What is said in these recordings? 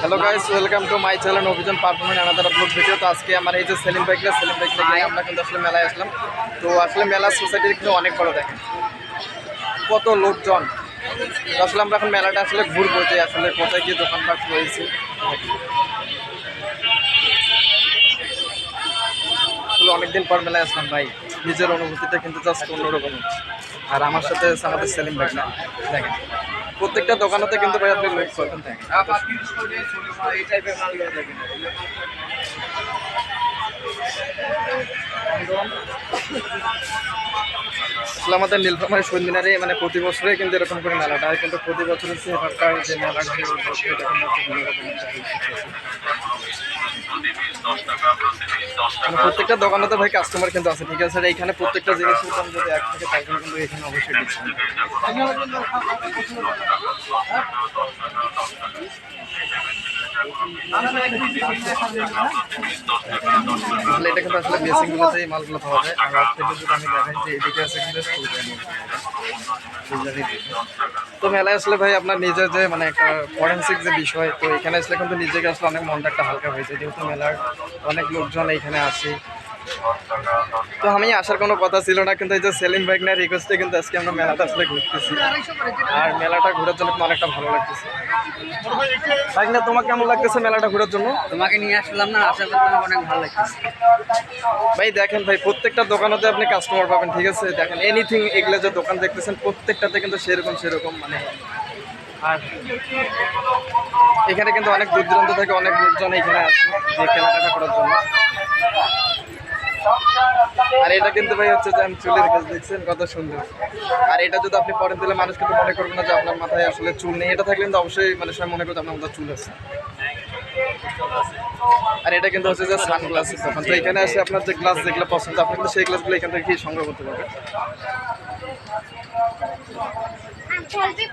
Hello guys welcome to my channel Abhijan performance another vlog video তো আজকে আমার এই যে সেলিম বাইকলা সেলিম বাইক নিয়ে আমরা কিন্তু আসলে মেলায় আসলাম। তো আসলে মেলা সোসাইটির কিন্তু অনেক বড় দেখেন। কত লোকজন। তো আসলে আমরা এখন মেলাটা আসলে ঘুরবো যে আসলে কোথায় গিয়ে দোকানপাট রয়েছে। আসলে অনেকদিন পর মেলায় আসলাম ভাই। নিজের অনুভূতিটা কিন্তু জাস্ট অন্যরকম হচ্ছে। আর আমার সাথে আমাদের সেলিম বাইকলা দেখেন, প্রত্যেকটা দোকানেতে কিন্তু ভাই আপনি লোক পাবেন আমাদের নীলফামারী সন্ধিনারে মানে প্রতি বছরে কিন্তু এরকম করে মেলাটা হয়। কিন্তু প্রতি বছর হচ্ছে এবারকার যে মেলা মানে প্রত্যেকটা দোকানে তো ভাই কাস্টমার কিন্তু আছে ঠিক আছে? এখানে প্রত্যেকটা জিনিসের দাম যদি এক থেকে তাই কিন্তু এখানে অবশ্যই ডিসকাউন্ট। আসলে এটা কিন্তু আসলে বেসিকগুলোতে এই মালগুলো পাওয়া যায়। আর আজকে যদি আমি দেখাই যে এদিকে আছে কিন্তু তো। মেলায় আসলে ভাই আপনার নিজের যে মানে একটা ফরেন্সিক যে বিষয়, তো এখানে আসলে কিন্তু নিজেকে আসলে অনেক মনটা একটা হালকা হয়েছে। যেহেতু মেলার অনেক লোকজন এইখানে আসে তো আমি আসার কোনো কথা ছিল না, কিন্তু এই যে সেলিম না রিকোয়েস্টে কিন্তু আজকে আমরা মেলাটা আসলে ঘুরতেছি। আর মেলাটা ঘোরার জন্য অনেকটা ভালো লাগতেছে। না তোমার কেমন লাগতেছে মেলাটা ঘোরার জন্য? তোমাকে নিয়ে আসলাম না আশা করতে আমার অনেক ভালো লাগছে ভাই দেখেন ভাই প্রত্যেকটা দোকানতে আপনি কাস্টমার পাবেন ঠিক আছে? দেখেন এনিথিং এগুলো যে দোকান দেখতেছেন প্রত্যেকটাতে কিন্তু সেরকম সেরকম মানে আর এখানে কিন্তু অনেক দূর দূরান্ত থেকে অনেক লোকজন এখানে আসে যে কেনাকাটা করার জন্য। আর এটা কিন্তু ভাই হচ্ছে যে আমি চুলের কাজ দেখছেন কত সুন্দর। আর এটা যদি আপনি পরে দিলে মানুষ কিন্তু মনে করবে না যে আপনার মাথায় আসলে চুল নেই। এটা থাকলে কিন্তু অবশ্যই মানে সবাই মনে করবে আপনার মাথায় চুল আছে। আর এটা কিন্তু হচ্ছে যে সানগ্লাসের দোকান তো এখানে এসে আপনার যে গ্লাস যেগুলো পছন্দ আপনি কিন্তু সেই গ্লাসগুলো এখান থেকে সংগ্রহ করতে পারবেন। চলবে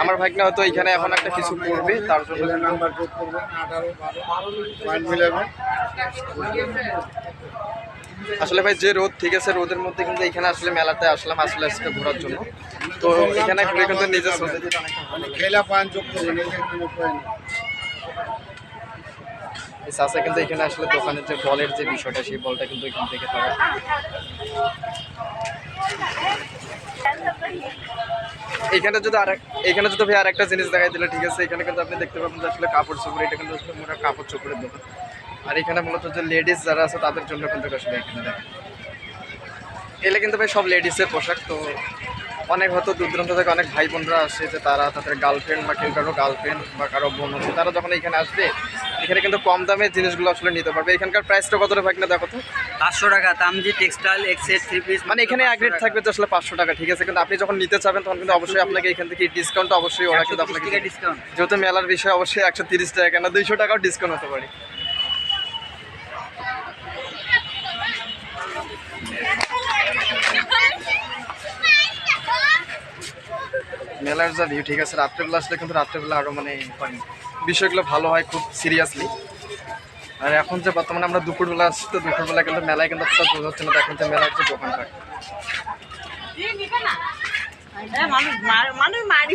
আমার ভাগ্নে হয়তো এখানে এখন একটা কিছু করবে তার জন্য নাম্বার যোগ করবেন আঠারো বারো আসলে ভাই যে রোদ ঠিক আছে রোদের মধ্যে কিন্তু এখানে আসলে মেলাতে আসলাম আসলে আজকে ঘোরার জন্য। তো এখানে ঘুরে কিন্তু নিজের খেলা যোগ যে কোনো চাষা কিন্তু এখানে আসলে দোকানের যে বলের যে বিষয়টা সেই বলটা কিন্তু এখান থেকে তারা এখানে যদি আর এখানে যদি ভাই আর একটা জিনিস দেখাই দিলে ঠিক আছে, এখানে কিন্তু আপনি দেখতে পাবেন যে আসলে কাপড় চোপড়, এটা কিন্তু আসলে মোটা কাপড় চোপড়ের দোকান। আর এখানে মূলত যে লেডিস যারা আছে তাদের জন্য কিন্তু আসলে এখানে দেখেন এলে কিন্তু ভাই সব লেডিসের পোশাক, তো অনেক হয়তো দূর দূরান্ত থেকে অনেক ভাই বোনরা আসে যে তারা তাদের গার্লফ্রেন্ড বা কেউ কারও গার্লফ্রেন্ড বা কারও বোন আছে, তারা যখন এখানে আসবে, এখানে কিন্তু কম দামে জিনিসগুলো আসলে নিতে পারবে। এখানকার প্রাইসটা কতটা ভাগ না দেখো তো। পাঁচশো টাকা তামজি টেক্সটাইল এক্সেট থ্রি পিস মানে এখানে এক রেট থাকবে যে আসলে পাঁচশো টাকা ঠিক আছে? কিন্তু আপনি যখন নিতে চাবেন তখন কিন্তু অবশ্যই আপনাকে এখান থেকে ডিসকাউন্ট অবশ্যই ওরা কিন্তু আপনাকে ডিসকাউন্ট যেহেতু মেলার বিষয় অবশ্যই একশো তিরিশ টাকা কেন? দুইশো টাকাও ডিসকাউন্ট হতে পারে। মেলার যা ভিউ ঠিক আছে? রাত্রেবেলা আসলে কিন্তু রাত্রেবেলা আরও মানে বিষয়গুলো ভালো হয় খুব সিরিয়াসলি আর এখন যে বর্তমানে আমরা দুপুরবেলা আসছি, তো দুপুরবেলা কিন্তু মেলায় কিন্তু অতটা বোঝা হচ্ছে না এখন যে মানুষ মানুষ মারি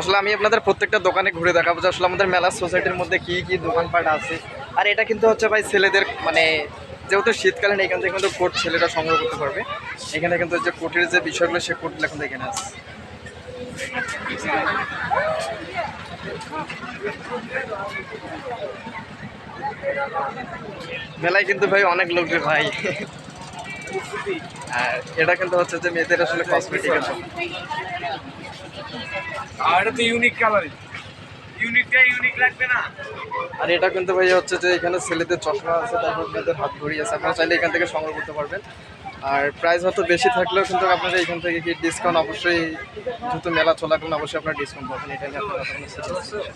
আসলে আমি আপনাদের প্রত্যেকটা দোকানে ঘুরে দেখাবো যে আসলে আমাদের মেলা সোসাইটির মধ্যে কি কি দোকানপাট আছে। আর এটা কিন্তু হচ্ছে ভাই ছেলেদের মানে যেহেতু শীতকালীন, এখান থেকে কিন্তু কোট ছেলেরা সংগ্রহ করতে পারবে। এখানে কিন্তু যে কোটের যে বিষয়গুলো, সে কোটগুলো কিন্তু এখানে আছে। মেলায় কিন্তু ভাই অনেক লোক রে ভাই। আর এটা কিন্তু হচ্ছে যে মেয়েদের আসলে কসমেটিকের আর এটা তো ইউনিক কালারই ইউনিকটা ইউনিক লাগবে না। আর এটা কিন্তু ভাই হচ্ছে যে এখানে ছেলেদের চশমা আছে তারপর মেয়েদের হাত ঘড়ি আছে। আপনারা চাইলে এখান থেকে সংগ্রহ করতে পারবেন। আর প্রাইস হয়তো বেশি থাকলেও কিন্তু আপনারা এখান থেকে কি ডিসকাউন্ট অবশ্যই যেহেতু মেলা চলাকালীন অবশ্যই আপনারা ডিসকাউন্ট পাবেন এটা নিয়ে আপনারা কোনো serious নেই।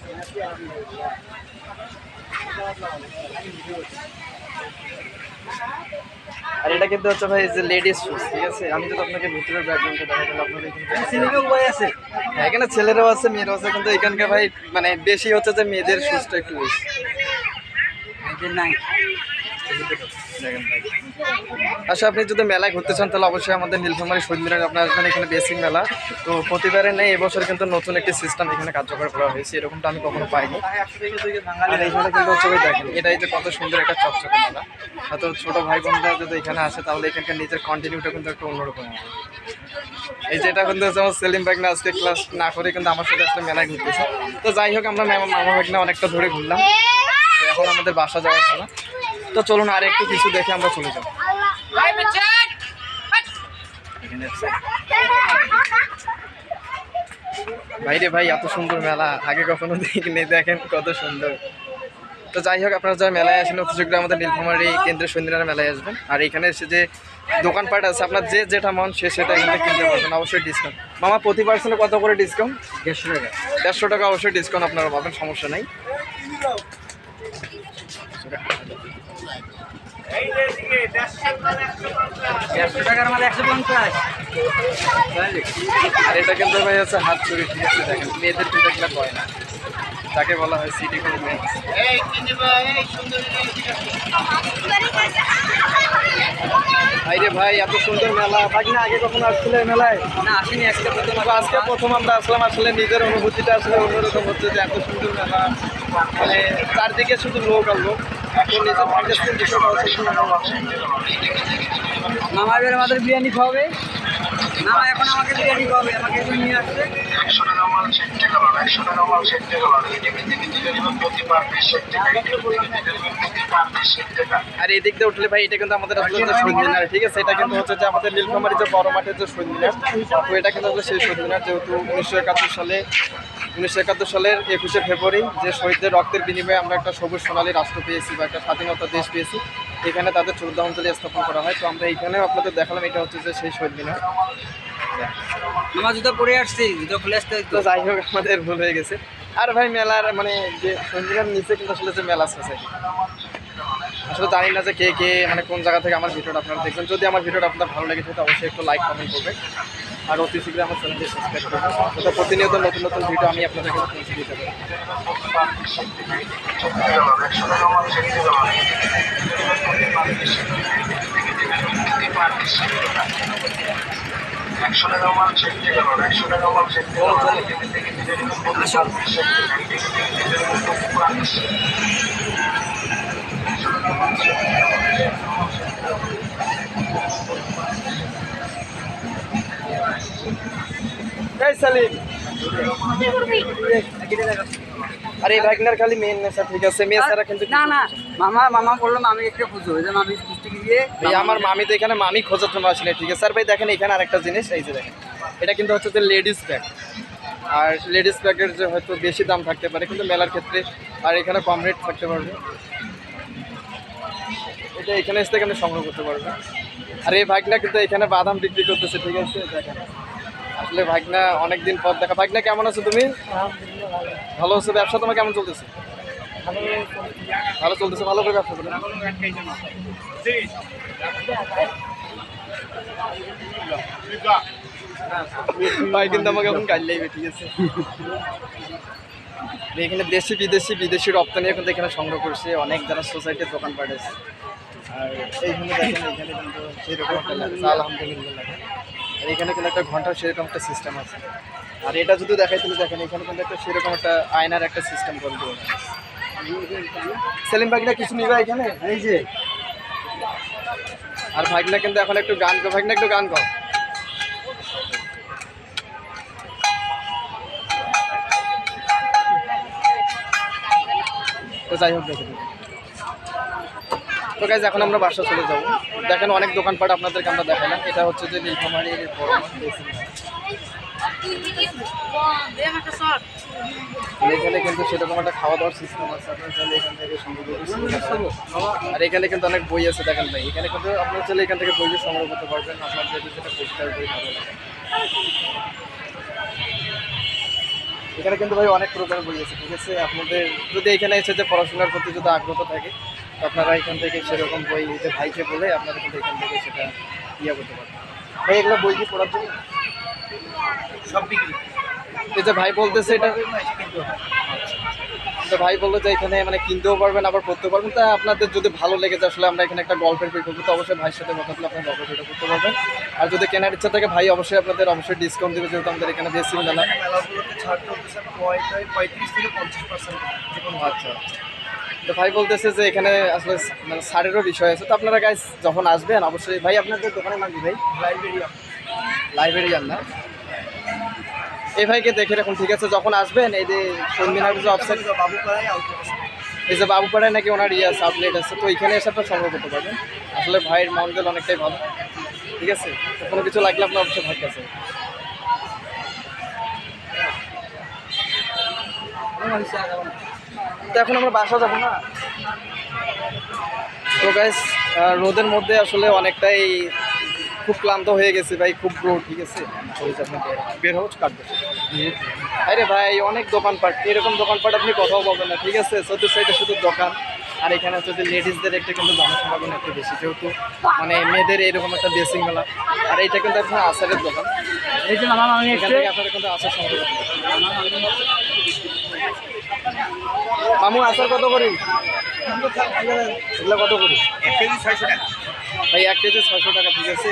আর এটা কিন্তু হচ্ছে ভাই যে লেডিস শুজ ঠিক আছে? আমি যদি আপনাকে ভিতরের ব্যাকগ্রাউন্ডটা এখানে ছেলেকে উপায় আছে। হ্যাঁ, এখানে ছেলেরাও আছে মেয়েরাও আছে কিন্তু এখানকার ভাই মানে বেশি হচ্ছে যে মেয়েদের সুজটা একটু বেশি। নাই। আচ্ছা আপনি যদি মেলায় ঘুরতে চান, তাহলে অবশ্যই আমাদের নীলফামারী শহীদ মিনারে আপনার আসবেন এখানে বেসিক মেলা। তো প্রতিবারে নেই, এবছর কিন্তু নতুন একটি সিস্টেম এখানে কার্যকর করা হয়েছে। এরকমটা আমি কখনো পাইনি। এখানে কিন্তু দেখেন, এটাই যে কত সুন্দর একটা চকচকে মেলা। হয়তো ছোটো ভাই বোনরা যদি এখানে আসে, তাহলে এখানকার নিজের কন্টিনিউটা কিন্তু একটু অন্যরকম হবে। এই যেটা কিন্তু আমার সেলিম ভাগনা, আজকে ক্লাস না করে কিন্তু আমার সাথে আসলে মেলায় ঘুরতেছে তো যাই হোক, আমরা মামা মামা ভাগনা অনেকটা ধরে ঘুরলাম। এখন আমাদের বাসা যাওয়ার পালা তো চলুন আর একটু কিছু দেখে আমরা চলে যাব ভাইরে ভাই এত সুন্দর মেলা। আগে কখনো দেখিনি দেখেন কত সুন্দর। তো যাই হোক আপনারা যারা মেলায় আসেন অতি শীঘ্র আমাদের নীলফামারী কেন্দ্রীয় সন্ধিনারা মেলায় আসবেন। আর এখানে এসে যে দোকানপাট আছে আপনার যে যেটা মন সে সেটা এখানে কিনতে পারবেন। অবশ্যই ডিসকাউন্ট মামা প্রতি পার্সেন্টে কত করে ডিসকাউন্ট দেড়শো টাকা। দেড়শো টাকা অবশ্যই ডিসকাউন্ট আপনারা পাবেন সমস্যা নেই। দেড়শো টাকার মাল একশো পঞ্চাশ। আর এটা কিন্তু ভাই হচ্ছে হাত চুরি ঠিক আছে? দেখেন মেয়েদের কিন্তু এগুলো করে না। তাকে বলা হয় সিটি গভর্নমেন্ট ভাইরে ভাই এত সুন্দর মেলা। ভাই না আগে কখনো আসছিল মেলায়? না আসেনি আজকে প্রথম আজকে প্রথম আমরা আসলাম আসলে নিজের অনুভূতিটা আসলে অন্যরকম হচ্ছে যে এত সুন্দর মেলা। মানে চারদিকে শুধু লোক আর লোক। মামা এবার আমাদের বিরিয়ানি খাওয়াবে। মামা এখন আমাকে বিরিয়ানি খাওয়াবে, আমাকে এখন নিয়ে আসছে আর এই উঠলে ভাই, এটা কিন্তু আমাদের আসলে ঠিক আছে? এটা কিন্তু হচ্ছে যে আমাদের নীলফামারী যে বড় মাঠের যে শহীদ তো এটা কিন্তু সেই মিনার যেহেতু উনিশশো একাত্তর সালে উনিশশো একাত্তর সালের একুশে ফেব্রুয়ারি যে শহীদদের রক্তের বিনিময়ে আমরা একটা সবুজ সোনালী রাষ্ট্র পেয়েছি বা একটা স্বাধীনতা দেশ পেয়েছি এখানে তাদের শ্রদ্ধাঞ্জলি স্থাপন করা হয়। তো আমরা এইখানেও আপনাদের দেখালাম এটা হচ্ছে যে সেই শহীদ মিনার। আমরা জুতো পরে আসছি জুতো খুলে আসতে তো যাই হোক আমাদের ভুল হয়ে গেছে। আর ভাই মেলার মানে যে শহীদ মিনার নিচে কিন্তু আসলে যে মেলা সোসাইটি আসলে জানি না যে কে কে মানে কোন জায়গা থেকে আমার ভিডিওটা আপনারা দেখবেন যদি আমার ভিডিওটা আপনার ভালো লেগে থাকে অবশ্যই একটু লাইক কমেন্ট করবেন আর অতি শীঘ্রই আমার চ্যানেলটি সাবস্ক্রাইব করবেন যাতে প্রতিনিয়ত নতুন নতুন ভিডিও আমি আপনাদের কাছে পৌঁছে দিতে পারি এই সালিম। আরে এই ভাগনার খালি মেন নেশা ঠিক আছে? মেয়ে ছাড়া কিন্তু না না মামা মামা বলল মামি একটু খুঁজো ওই যে মামি খুঁজতে গিয়ে এই আমার মামি তো এখানে মামি খোঁজার জন্য আসলে ঠিক আছে? স্যার ভাই দেখেন এখানে আরেকটা জিনিস এই যে দেখেন। এটা কিন্তু হচ্ছে যে লেডিস ব্যাগ আর লেডিস ব্যাগের যে হয়তো বেশি দাম থাকতে পারে কিন্তু মেলার ক্ষেত্রে আর এখানে কম রেট থাকতে পারবে। এটা এখানে এসে এখানে সংগ্রহ করতে পারবে আর এই ভাগনা কিন্তু এখানে বাদাম বিক্রি করতেছে ঠিক আছে? দেখেন। আসলে ভাগনা অনেকদিন পর দেখা। ভাগনা কেমন আছো তুমি? ভালো আছো ব্যবসা তোমার কেমন চলতেছে? ভালো চলতেছে ভালো করে ব্যবসা ভাই কিন্তু আমাকে এখন গাড়ি লাগবে ঠিক আছে? এখানে দেশি বিদেশি বিদেশি রপ্তানি এখন তো এখানে সংগ্রহ করছে। অনেক যারা সোসাইটির দোকান পাঠাচ্ছে আর এইখানে দেখেন এখানে কিন্তু সেরকম আলহামদুলিল্লাহ। আর এখানে কিন্তু একটা ঘণ্টার সেরকম একটা সিস্টেম আছে। আর এটা যদি দেখাই তাহলে দেখেন এখানে কিন্তু একটা সেরকম একটা আয়নার একটা সিস্টেম করে দেবো সেলিম ভাগনা কিছু নিবা এখানে? এই যে। আর ভাগনা কিন্তু এখন একটু গান কর ভাগনা একটু গান কর তো যাই হোক দেখে। তো গাইজ এখন আমরা বাসা চলে যাব। দেখেন অনেক দোকানপাট আপনাদেরকে আমরা দেখালাম এটা হচ্ছে যে নীলফামারীর বড় এখানে কিন্তু সেরকম একটা খাওয়া দাওয়ার সিস্টেম আছে। আপনার এখান থেকে আর এখানে কিন্তু অনেক বই আছে, দেখেন ভাই। এখানে কিন্তু আপনার চাইলে এখান থেকে বই সংগ্রহ করতে পারবেন। আপনার যদি সেটা পরিষ্কার বই ভালো লাগে। এখানে কিন্তু ভাই অনেক প্রকারের বই আছে ঠিক আছে? আপনাদের যদি এখানে এসে যে পড়াশোনার প্রতি যদি আগ্রহ থাকে আপনারা এখান থেকে সেরকম বই যে ভাইকে বলে আপনারা কিন্তু এখান থেকে সেটা ইয়ে করতে পারবেন। ভাই এগুলো বই কি পড়ার জন্য? সব বিক্রি। এই যে ভাই বলতেছে এটা তো তো ভাই বলল যে এখানে মানে কিনতেও পারবেন আবার পড়তেও পারবেন। তা আপনাদের যদি ভালো লেগে যায় আসলে আমরা এখানে একটা গল্পের বই করব তো অবশ্যই ভাইয়ের সাথে কথা বলে আপনার গল্পের বইটা করতে পারবেন। আর যদি কেনার ইচ্ছা থাকে ভাই অবশ্যই আপনাদের অবশ্যই ডিসকাউন্ট দেবে যেহেতু আমাদের এখানে বেশি মেলা আচ্ছা। তো ভাই বলতেছে যে এখানে আসলে মানে সারেরও বিষয় আছে। তো আপনারা গাইস যখন আসবেন অবশ্যই ভাই আপনাদের দোকানের নাম কি ভাই? লাইব্রেরিয়াম। লাইব্রেরিয়ান না? এই ভাইকে দেখে রাখুন ঠিক আছে? যখন আসবেন এই যে সন্মিনার যে আছে এই যে বাবুপাড়ায় নাকি ওনার ইয়ে আছে আউটলেট আছে। তো এখানে এসে আপনার সংগ্রহ করতে পারবেন। আসলে ভাইয়ের মন্ডল অনেকটাই ভালো। ঠিক আছে? কোনো কিছু লাগলে আপনার অবশ্যই ভাই আছে। তো এখন আমরা বাসা যাব না? তো গাইস রোদের মধ্যে আসলে অনেকটাই খুব ক্লান্ত হয়ে গেছে ভাই, খুব রোদ, ঠিক আছে? বের- হচ্ছে কাটবে আরে ভাই, অনেক দোকানপাট, এরকম দোকানপাট আপনি কোথাও পাবেন না, ঠিক আছে? চতুর্থ সাইডে শুধু দোকান। আর এখানে হচ্ছে যে লেডিসদের একটা কিন্তু জনসমাগম একটু বেশি যেহেতু মানে মেয়েদের এরকম একটা ড্রেসিং মেলা। আর এইটা কিন্তু আপনার আচারের দোকান। এই জন্য আমার আমি আপনারা কিন্তু আচার সংগ্রহ। মামু আচার কত করি? এগুলো কত করি? এক কেজি ছয়শো টাকা। ভাই এক কেজি ছশো টাকা ঠিক আছে?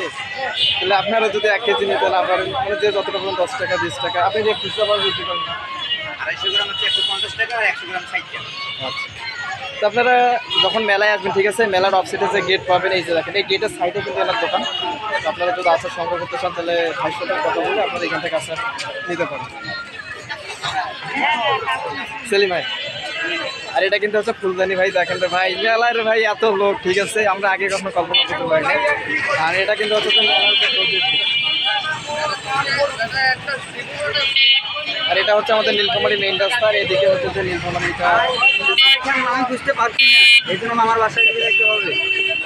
তাহলে আপনারা যদি এক কেজি নিতে না পারেন মানে যে যতটা পারেন দশ টাকা বিশ টাকা আপনি যে খুচরা পাবেন বিক্রি করেন। আড়াইশো গ্রাম হচ্ছে একশো পঞ্চাশ টাকা আর একশো গ্রাম ষাট টাকা। আচ্ছা। তো আপনারা যখন মেলায় আসবেন, ঠিক আছে? মেলার অফসাইডে যে গেট পাবেন, এই যে দেখেন, এই গেটের সাইডে কিন্তু এনার দোকান। আপনারা যদি আচার সংগ্রহ করতে চান, তাহলে ভাইয়ের কথা বলে আপনারা এখান থেকে আচার নিতে পারেন। সেলিম ভাই, আর এটা কিন্তু হচ্ছে ফুলদানি ভাই, দেখেন তো ভাই, মেলার ভাই এত লোক, ঠিক আছে? আমরা আগে কখনো কল্পনা করতে পারি না আর এটা কিন্তু হচ্ছে আর এটা হচ্ছে আমাদের নীলফামারী মেইন রাস্তা আর এদিকে হচ্ছে যে এখানে আমি বুঝতে পারছি না। এই জন্য মামার বাসায় নিয়ে যেতে হবে।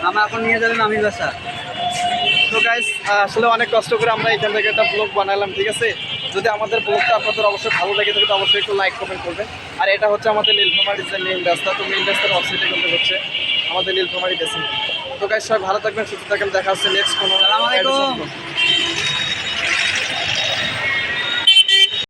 মামা এখন নিয়ে যাবেন আমি বাসা। তো গাইস আসলে অনেক কষ্ট করে আমরা এখান থেকে একটা ব্লগ বানালাম ঠিক আছে? যদি আমাদের ব্লগটা আপনাদের অবশ্যই ভালো লেগে থাকে তো অবশ্যই একটু লাইক কমেন্ট করবেন। আর এটা হচ্ছে আমাদের নীলফামারী যে মেইন রাস্তা তো মেইন রাস্তার অপসাইডে কিন্তু হচ্ছে আমাদের নীলফামারী বেসিন তো গাইস সবাই ভালো থাকবেন সুস্থ থাকবেন দেখা হচ্ছে নেক্সট কোনো